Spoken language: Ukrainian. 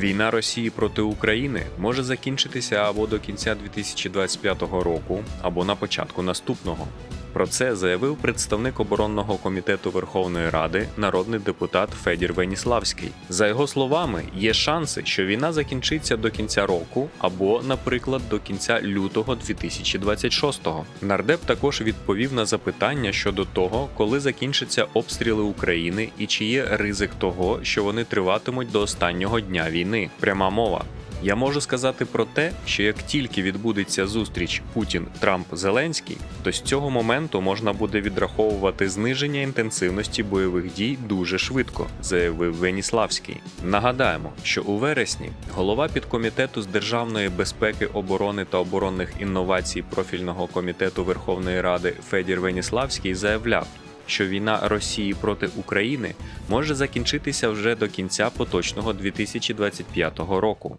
Війна Росії проти України може закінчитися або до кінця 2025 року, або на початку наступного. Про це заявив представник оборонного комітету Верховної Ради, народний депутат Федір Веніславський. За його словами, є шанси, що війна закінчиться до кінця року або, наприклад, до кінця лютого 2026-го. Нардеп також відповів на запитання щодо того, коли закінчаться обстріли України і чи є ризик того, що вони триватимуть до останнього дня війни. Пряма мова. Я можу сказати про те, що як тільки відбудеться зустріч Путін Трамп Зеленський, то з цього моменту можна буде відраховувати зниження інтенсивності бойових дій дуже швидко, заявив Веніславський. Нагадаємо, що у вересні голова підкомітету з державної безпеки, оборони та оборонних інновацій профільного комітету Верховної Ради Федір Веніславський заявляв. Що війна Росії проти України може закінчитися вже до кінця поточного 2025 року.